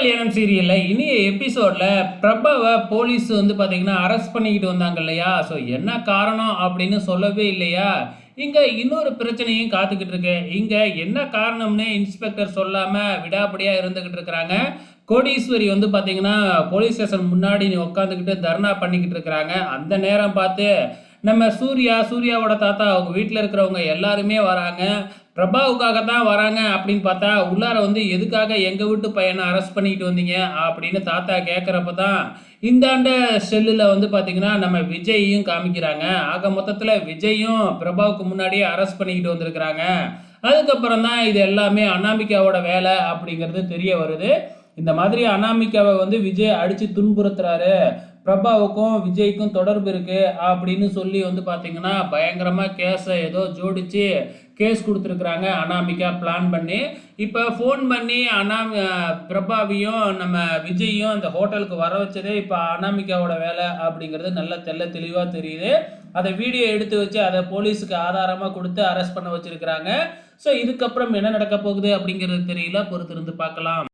கல்யாணம் சீரியலில் இனிய எபிசோடில் பிரபவை போலீஸ் வந்து பார்த்தீங்கன்னா அரெஸ்ட் பண்ணிக்கிட்டு வந்தாங்க இல்லையா? ஸோ என்ன காரணம் அப்படின்னு சொல்லவே இல்லையா? இங்கே இன்னொரு பிரச்சனையும் காத்துக்கிட்டு இருக்கு. இங்கே என்ன காரணம்னு இன்ஸ்பெக்டர் சொல்லாமல் விடாபடியாக இருந்துக்கிட்டு இருக்கிறாங்க. கோடீஸ்வரி வந்து பார்த்தீங்கன்னா போலீஸ் ஸ்டேஷன் முன்னாடி உட்காந்துக்கிட்டு தர்ணா பண்ணிக்கிட்டு இருக்கிறாங்க. அந்த நேரம் பார்த்து நம்ம சூர்யா சூர்யாவோட தாத்தா அவங்க வீட்டில் இருக்கிறவங்க எல்லாருமே வராங்க. பிரபாவுக்காக தான் வராங்க அப்படின்னு பார்த்தா உள்ளார வந்து எதுக்காக எங்கள் வீட்டு பையனை அரெஸ்ட் பண்ணிக்கிட்டு வந்தீங்க? அப்படின்னு தாத்தா கேட்குறப்ப தான் இந்தாண்ட செல்லில் வந்து பார்த்தீங்கன்னா நம்ம விஜயையும் காமிக்கிறாங்க. ஆக மொத்தத்தில் விஜயும் பிரபாவுக்கு முன்னாடியே அரெஸ்ட் பண்ணிக்கிட்டு வந்திருக்கிறாங்க. அதுக்கப்புறம் தான் இது எல்லாமே அனாமிகாவோட வேலை அப்படிங்கிறது தெரிய வருது. இந்த மாதிரி அனாமிகாவை வந்து விஜய் அடித்து துன்புறுத்துறாரு. பிரபாவுக்கும் விஜய்க்கும் தொடர்பு இருக்கு அப்படின்னு சொல்லி வந்து பார்த்திங்கன்னா பயங்கரமாக கேஸை ஏதோ ஜோடித்து கேஸ் கொடுத்துருக்குறாங்க. அனாமிகா பிளான் பண்ணி இப்போ ஃபோன் பண்ணி அனாமி பிரபாவையும் நம்ம விஜயும் அந்த ஹோட்டலுக்கு வர வச்சதே இப்போ அனாமிகாவோட வேலை அப்படிங்கிறது நல்ல தெள்ள தெளிவாக தெரியுது. அதை வீடியோ எடுத்து வச்சு அதை போலீஸுக்கு ஆதாரமாக கொடுத்து அரெஸ்ட் பண்ண வச்சுருக்கிறாங்க. ஸோ இதுக்கப்புறம் என்ன நடக்க போகுது அப்படிங்கிறது தெரியல. பொறுத்திருந்து பார்க்கலாம்.